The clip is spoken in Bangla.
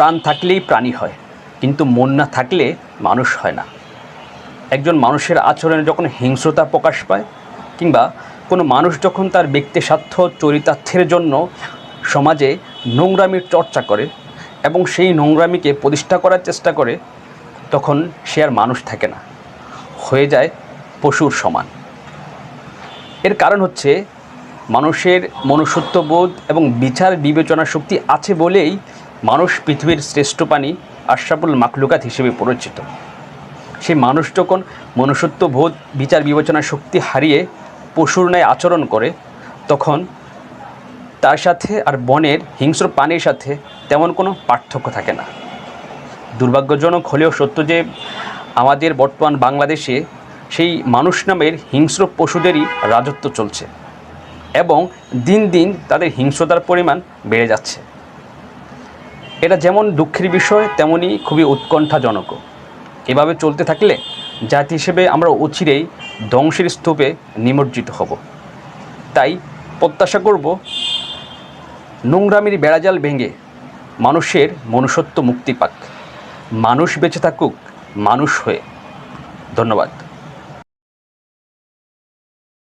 প্রাণ থাকলেই প্রাণী হয়, কিন্তু মন না থাকলে মানুষ হয় না। একজন মানুষের আচরণে যখন হিংস্রতা প্রকাশ পায়, কিংবা কোনো মানুষ যখন তার ব্যক্তি স্বার্থ চরিতার্থের জন্য সমাজে নোংরামির চর্চা করে এবং সেই নোংরামিকে প্রতিষ্ঠা করার চেষ্টা করে, তখন সে আর মানুষ থাকে না, হয়ে যায় পশুর সমান। এর কারণ হচ্ছে, মানুষের মনুষ্যত্ববোধ এবং বিচার বিবেচনা শক্তি আছে বলেই মানুষ পৃথিবীর শ্রেষ্ঠ প্রাণী আশরাফুল মাকলুকাত হিসেবে পরিচিত। সেই মানুষ যখন মনুষ্যত্ববোধ বিচার বিবেচনা শক্তি হারিয়ে পশুর ন্যায় আচরণ করে, তখন তার সাথে আর বনের হিংস্র প্রাণীর সাথে তেমন কোনো পার্থক্য থাকে না। দুর্ভাগ্যজনক হলেও সত্য যে আমাদের বর্তমান বাংলাদেশে সেই মানুষ নামের হিংস্র পশুদেরই রাজত্ব চলছে এবং দিন দিন তাদের হিংস্রতার পরিমাণ বেড়ে যাচ্ছে। এটা যেমন দুঃখের বিষয় তেমনই খুবই উৎকণ্ঠাজনকও এভাবে চলতে থাকলে জাতি হিসেবে আমরা অচিরেই ধ্বংসের স্তূপে নিমজ্জিত হব। তাই প্রত্যাশা করব, নোংরামির বেড়াজাল ভেঙে মানুষের মনুষ্যত্ব মুক্তি পাক। মানুষ বেঁচে থাকুক, মানুষ হয়ে। ধন্যবাদ।